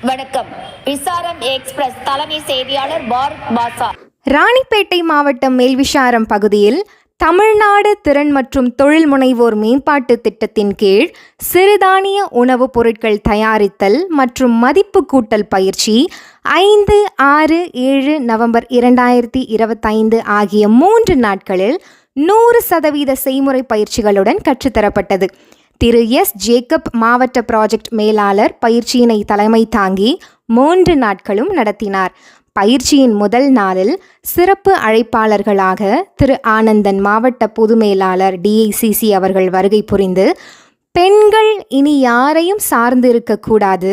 வணக்கம். விசாரம் எக்ஸ்பிரஸ் தலைமை செய்தியாளர் பாரத் பாசா. ராணிப்பேட்டை மாவட்டம் மேல்விஷாரம் பகுதியில் தமிழ்நாடு திறன் மற்றும் தொழில் முனைவோர் மேம்பாட்டு திட்டத்தின் கீழ் சிறுதானிய உணவுப் பொருட்கள் தயாரித்தல் மற்றும் மதிப்பு கூட்டல் பயிற்சி ஐந்து ஆறு ஏழு நவம்பர் இரண்டாயிரத்தி இருபத்தைந்து ஆகிய மூன்று நாட்களில் நூறு சதவீத செய்முறை பயிற்சிகளுடன் கற்றுத்தரப்பட்டது. திரு எஸ். ஜேக்கப் மாவட்ட ப்ராஜெக்ட் மேலாளர் பயிற்சியினை தலைமை தாங்கி மூன்று நாட்களும் நடத்தினார். பயிற்சியின் முதல் நாளில் சிறப்பு அழைப்பாளர்களாக திரு ஆனந்தன் மாவட்ட பொது மேலாளர் டிஐசிசி அவர்கள் வருகை புரிந்து பெண்கள் இனி யாரையும் சார்ந்து இருக்கக்கூடாது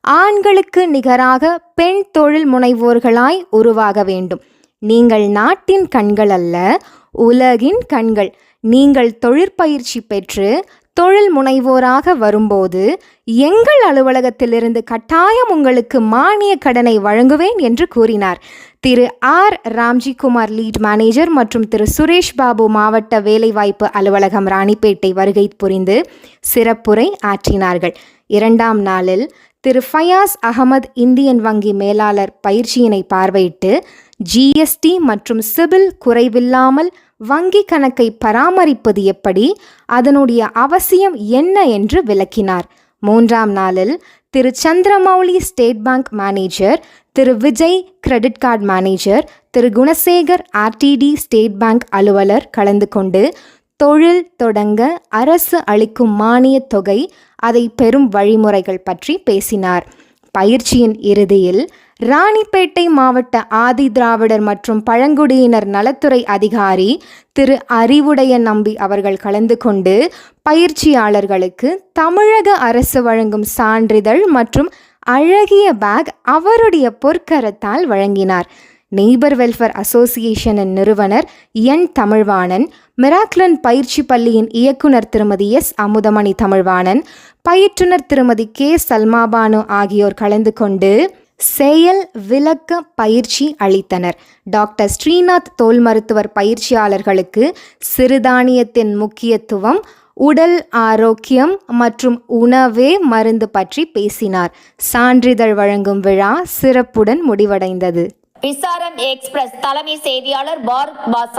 ஆண்களுக்கு நிகராக பெண் தொழில் முனைவோர்களாய் உருவாக வேண்டும். நீங்கள் நாட்டின் கண்கள் அல்ல உலகின் கண்கள். நீங்கள் தொழிற்பயிற்சி பெற்று தொழில் முனைவோராக வரும்போது எங்கள் அலுவலகத்திலிருந்து கட்டாயம் உங்களுக்கு மானிய கடனை வழங்குவேன் என்று கூறினார். திரு ஆர். ராம்ஜிகுமார் லீட் மேனேஜர் மற்றும் திரு சுரேஷ் பாபு மாவட்ட வேலைவாய்ப்பு அலுவலகம் ராணிப்பேட்டை வருகை புரிந்து சிறப்புரை ஆற்றினார்கள். இரண்டாம் நாளில் திரு ஃபயாஸ் அகமது இந்தியன் வங்கி மேலாளர் பயிற்சியினை பார்வையிட்டு ஜிஎஸ்டி மற்றும் சிபில் குறைவில்லாமல் வங்கி கணக்கை பராமரிப்பது எப்படி? அதனுடைய அவசியம் என்ன என்று விளக்கினார். மூன்றாம் நாளில் திரு சந்திரமௌலி ஸ்டேட் பேங்க் மேனேஜர் திரு விஜய் கிரெடிட் கார்டு மேனேஜர் திரு குணசேகர் ஆர்டிடி ஸ்டேட் பேங்க் அலுவலர் கலந்து கொண்டு தொழில் தொடங்க அரசு அளிக்கும் மானியத் தொகை அதை பெறும் வழிமுறைகள் பற்றி பேசினார். பயிற்சியின் இறுதியில் ராணிப்பேட்டை மாவட்ட ஆதி திராவிடர் மற்றும் பழங்குடியினர் நலத்துறை அதிகாரி திரு அறிவுடைய நம்பி அவர்கள் கலந்து கொண்டு பயிற்சியாளர்களுக்கு தமிழக அரசு வழங்கும் சான்றிதழ் மற்றும் அழகிய பேக் அவருடைய பொற்கரத்தால் வழங்கினார். நெய்பர் வெல்ஃபேர் அசோசியேஷனின் நிறுவனர் என் தமிழ்வாணன் மிராக்லன் பயிற்சி பள்ளியின் இயக்குனர் திருமதி எஸ். அமுதமணி தமிழ்வாணன் பயிற்றுனர் திருமதி கே. சல்மாபானு ஆகியோர் கலந்து கொண்டு செயல் விளக்க பயிற்சி அளித்தனர். டாக்டர் ஸ்ரீநாத் தோல் மருத்துவர் பயிற்சியாளர்களுக்கு சிறுதானியத்தின் முக்கியத்துவம் உடல் ஆரோக்கியம் மற்றும் உணவே மருந்து பற்றி பேசினார். சான்றிதழ் வழங்கும் விழா சிறப்புடன் முடிவடைந்தது. விசாரம் எக்ஸ்பிரஸ் தலைமை செய்தியாளர் பாரத் பாசா